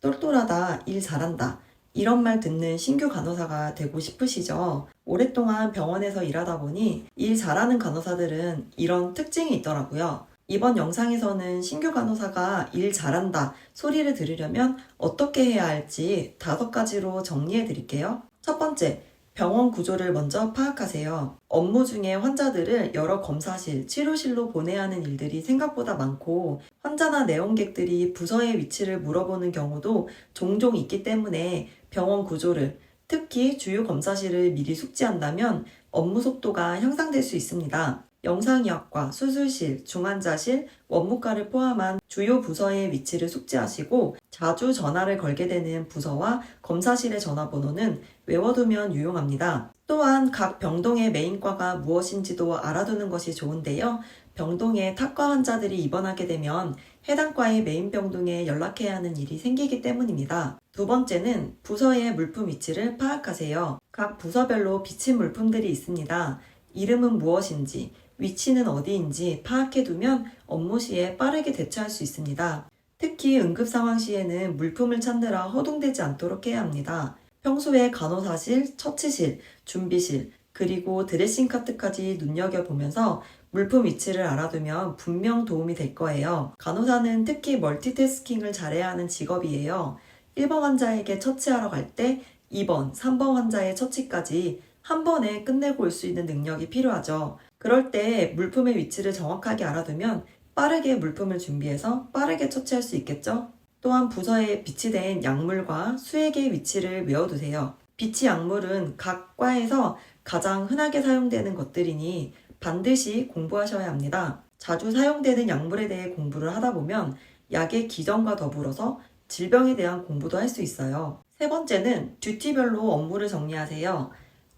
똘똘하다, 일 잘한다. 이런 말 듣는 신규 간호사가 되고 싶으시죠? 오랫동안 병원에서 일하다 보니 일 잘하는 간호사들은 이런 특징이 있더라고요. 이번 영상에서는 신규 간호사가 일 잘한다 소리를 들으려면 어떻게 해야 할지 다섯 가지로 정리해 드릴게요. 첫 번째, 병원 구조를 먼저 파악하세요. 업무 중에 환자들을 여러 검사실, 치료실로 보내야 하는 일들이 생각보다 많고 환자나 내원객들이 부서의 위치를 물어보는 경우도 종종 있기 때문에 병원 구조를 특히 주요 검사실을 미리 숙지한다면 업무 속도가 향상될 수 있습니다. 영상의학과, 수술실, 중환자실, 원무과를 포함한 주요 부서의 위치를 숙지하시고 자주 전화를 걸게 되는 부서와 검사실의 전화번호는 외워두면 유용합니다. 또한 각 병동의 메인과가 무엇인지도 알아두는 것이 좋은데요. 병동에 탁과 환자들이 입원하게 되면 해당 과의 메인 병동에 연락해야 하는 일이 생기기 때문입니다. 두 번째는 부서의 물품 위치를 파악하세요. 각 부서별로 비친 물품들이 있습니다. 이름은 무엇인지, 위치는 어디인지 파악해 두면 업무 시에 빠르게 대처할 수 있습니다. 특히 응급 상황 시에는 물품을 찾느라 허둥대지 않도록 해야 합니다. 평소에 간호사실, 처치실, 준비실, 그리고 드레싱 카트까지 눈여겨보면서 물품 위치를 알아두면 분명 도움이 될 거예요. 간호사는 특히 멀티태스킹을 잘해야 하는 직업이에요. 1번 환자에게 처치하러 갈 때 2번, 3번 환자의 처치까지 한 번에 끝내고 올 수 있는 능력이 필요하죠. 그럴 때 물품의 위치를 정확하게 알아두면 빠르게 물품을 준비해서 빠르게 처치할 수 있겠죠? 또한 부서에 비치된 약물과 수액의 위치를 외워두세요. 비치 약물은 각 과에서 가장 흔하게 사용되는 것들이니 반드시 공부하셔야 합니다. 자주 사용되는 약물에 대해 공부를 하다 보면 약의 기전과 더불어서 질병에 대한 공부도 할 수 있어요. 세 번째는 듀티별로 업무를 정리하세요.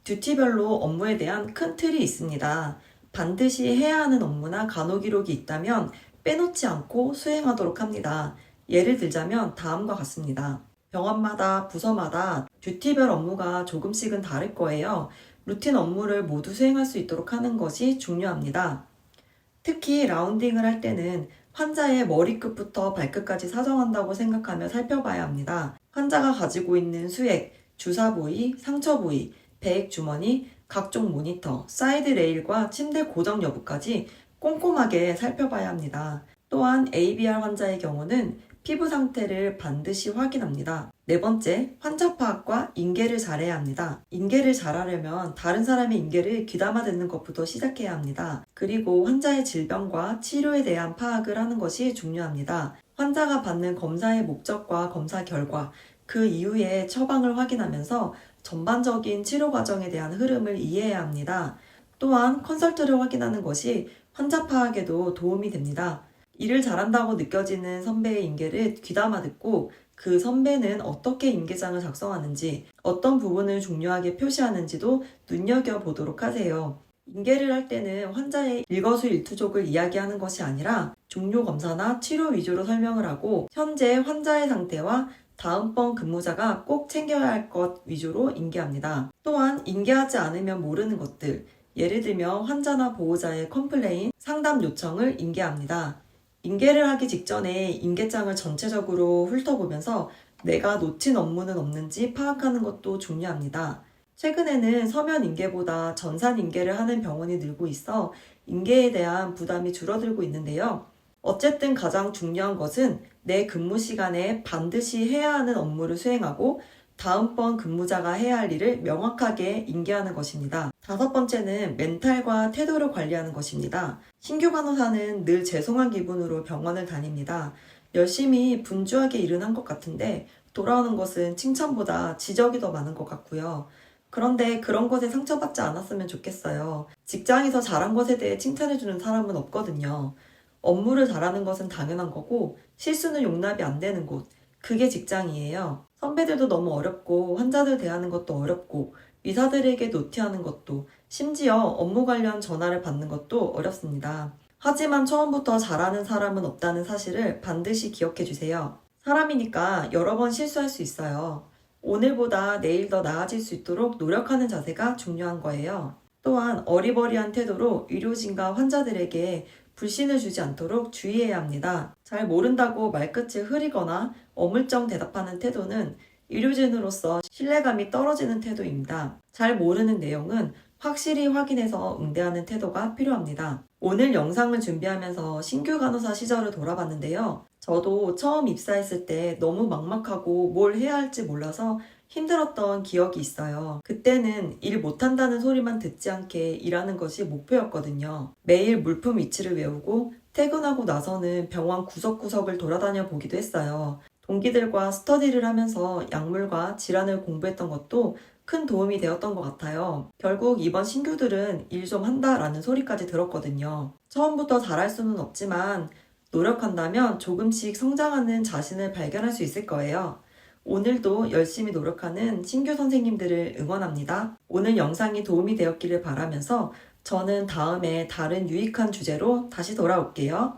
듀티별로 업무에 대한 큰 틀이 있습니다. 반드시 해야 하는 업무나 간호 기록이 있다면 빼놓지 않고 수행하도록 합니다. 예를 들자면 다음과 같습니다. 병원마다 부서마다 듀티별 업무가 조금씩은 다를 거예요. 루틴 업무를 모두 수행할 수 있도록 하는 것이 중요합니다. 특히 라운딩을 할 때는 환자의 머리끝부터 발끝까지 사정한다고 생각하며 살펴봐야 합니다. 환자가 가지고 있는 수액, 주사 부위, 상처 부위, 배액 주머니, 각종 모니터, 사이드 레일과 침대 고정 여부까지 꼼꼼하게 살펴봐야 합니다. 또한 ABR 환자의 경우는 피부 상태를 반드시 확인합니다. 네 번째, 환자 파악과 인계를 잘해야 합니다. 인계를 잘하려면 다른 사람의 인계를 귀담아 듣는 것부터 시작해야 합니다. 그리고 환자의 질병과 치료에 대한 파악을 하는 것이 중요합니다. 환자가 받는 검사의 목적과 검사 결과, 그 이후에 처방을 확인하면서 전반적인 치료 과정에 대한 흐름을 이해해야 합니다. 또한 컨설트를 확인하는 것이 환자 파악에도 도움이 됩니다. 일을 잘한다고 느껴지는 선배의 인계를 귀담아 듣고 그 선배는 어떻게 인계장을 작성하는지, 어떤 부분을 중요하게 표시하는지도 눈여겨보도록 하세요. 인계를 할 때는 환자의 일거수일투족을 이야기하는 것이 아니라 종료 검사나 치료 위주로 설명을 하고 현재 환자의 상태와 다음번 근무자가 꼭 챙겨야 할 것 위주로 인계합니다. 또한 인계하지 않으면 모르는 것들, 예를 들면 환자나 보호자의 컴플레인, 상담 요청을 인계합니다. 인계를 하기 직전에 인계장을 전체적으로 훑어보면서 내가 놓친 업무는 없는지 파악하는 것도 중요합니다. 최근에는 서면 인계보다 전산 인계를 하는 병원이 늘고 있어 인계에 대한 부담이 줄어들고 있는데요. 어쨌든 가장 중요한 것은 내 근무 시간에 반드시 해야 하는 업무를 수행하고 다음번 근무자가 해야 할 일을 명확하게 인계하는 것입니다. 다섯 번째는 멘탈과 태도를 관리하는 것입니다. 신규 간호사는 늘 죄송한 기분으로 병원을 다닙니다. 열심히 분주하게 일은 한 것 같은데 돌아오는 것은 칭찬보다 지적이 더 많은 것 같고요. 그런데 그런 것에 상처받지 않았으면 좋겠어요. 직장에서 잘한 것에 대해 칭찬해주는 사람은 없거든요. 업무를 잘하는 것은 당연한 거고 실수는 용납이 안 되는 곳. 그게 직장이에요. 선배들도 너무 어렵고 환자들 대하는 것도 어렵고 의사들에게 노티하는 것도 심지어 업무 관련 전화를 받는 것도 어렵습니다. 하지만 처음부터 잘하는 사람은 없다는 사실을 반드시 기억해 주세요. 사람이니까 여러 번 실수할 수 있어요. 오늘보다 내일 더 나아질 수 있도록 노력하는 자세가 중요한 거예요. 또한 어리버리한 태도로 의료진과 환자들에게 불신을 주지 않도록 주의해야 합니다. 잘 모른다고 말끝을 흐리거나 어물쩡 대답하는 태도는 의료진으로서 신뢰감이 떨어지는 태도입니다. 잘 모르는 내용은 확실히 확인해서 응대하는 태도가 필요합니다. 오늘 영상을 준비하면서 신규 간호사 시절을 돌아봤는데요. 저도 처음 입사했을 때 너무 막막하고 뭘 해야 할지 몰라서 힘들었던 기억이 있어요. 그때는 일 못한다는 소리만 듣지 않게 일하는 것이 목표였거든요. 매일 물품 위치를 외우고 퇴근하고 나서는 병원 구석구석을 돌아다녀 보기도 했어요. 동기들과 스터디를 하면서 약물과 질환을 공부했던 것도 큰 도움이 되었던 것 같아요. 결국 이번 신규들은 일 좀 한다라는 소리까지 들었거든요. 처음부터 잘할 수는 없지만 노력한다면 조금씩 성장하는 자신을 발견할 수 있을 거예요. 오늘도 열심히 노력하는 신규 선생님들을 응원합니다. 오늘 영상이 도움이 되었기를 바라면서 저는 다음에 다른 유익한 주제로 다시 돌아올게요.